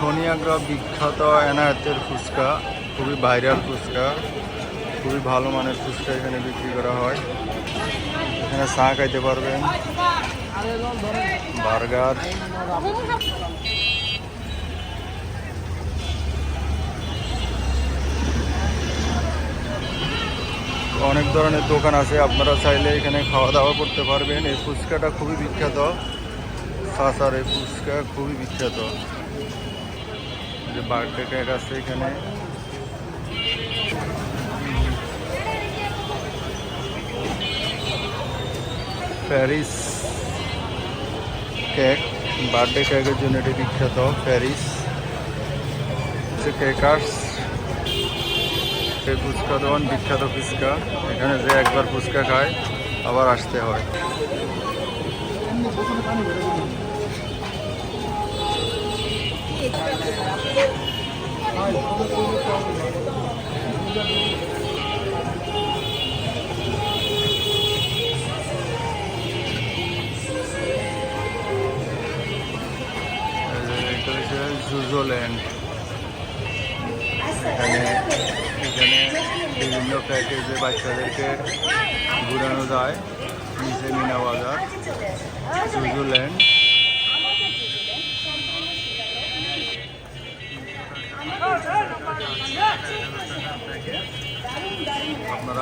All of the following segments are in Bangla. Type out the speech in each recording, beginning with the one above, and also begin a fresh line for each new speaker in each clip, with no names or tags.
শনিয়াগ্রা বিখ্যাত এনায়েতের ফুচকা, খুবই ভাইরাল ফুচকা, খুবই ভালো মানের ফুচকা এখানে বিক্রি করা হয়। এখানে চা খাইতে পারবেন। বার্গার। অনেক ধরনের দোকান আছে, আপনারা চাইলে এখানে খাওয়া দাওয়া করতে পারবেন। এই ফুচকাটা খুবই বিখ্যাত। সাসার এই ফুচকা খুবই বিখ্যাত। যে বার্থডে কেক আছে এখানে। প্যারিস কেক, বার্থডে কেকের জন্য এটি বিখ্যাত, প্যারিস। হচ্ছে কেকার্স ফুচকা দোকান, বিখ্যাত ফুচকা। এখানে যে একবার ফুচকা খায়, আবার আসতে হয়। জুজোল্যান্ড এখানে এখানে বিভিন্ন প্যাকেজে বাচ্চাদেরকে ঘুরানো যায় নিচে মিনা বাজার সুইজারল্যান্ড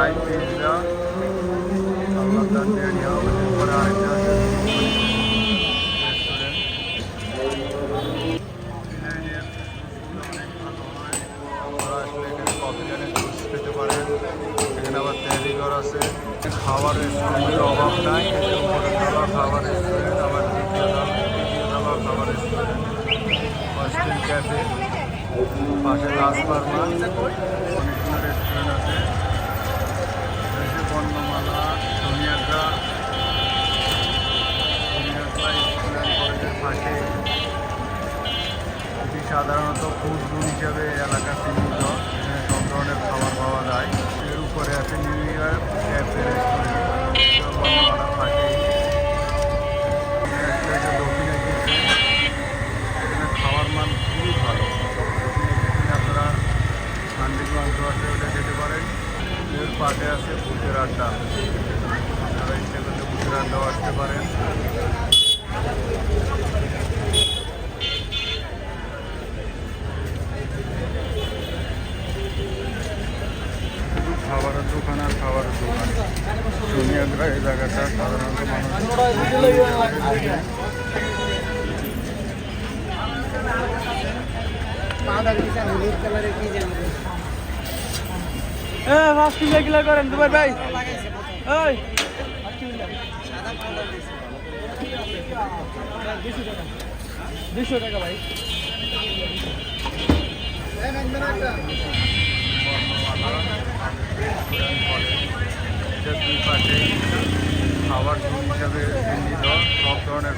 লাইভ পিৎজা আল্লাহ তার বিরিয়ানি হাউসের পরে আরেকটা আছে এখানে আবার তেহারিঘর আছে খাবার রেস্টুরেন্টের অভাব নাই খাবার খাবার রেস্টুরেন্ট আবার দ্বিতীয় খাবার রেস্টুরেন্ট হস্টেল ক্যাফে পাশে লাস ফার্মা কলেজের এটি সাধারণত ফুড রুম হিসাবে এলাকা চিহ্নিত এখানে সব ধরনের খাবার পাওয়া যায়। এর উপরে আছে নিউ ইয়ার ক্যাফে মান আপনারা আছে ওটা যেতে পারেন। এর পাশে আছে ভূতের আড্ডা। আপনারা ইচ্ছে করলে ভূতের আড্ডাও আসতে পারেন। খাবারের দোকান আর খাবারের দোকান। সোনিয়াগ্রা এই জায়গাটা সাধারণত মানুষ
করেন দুবার ভাই। ওই দুশো টাকা ভাই।
দুই পাশে খাবার হিসাবে সব ধরনের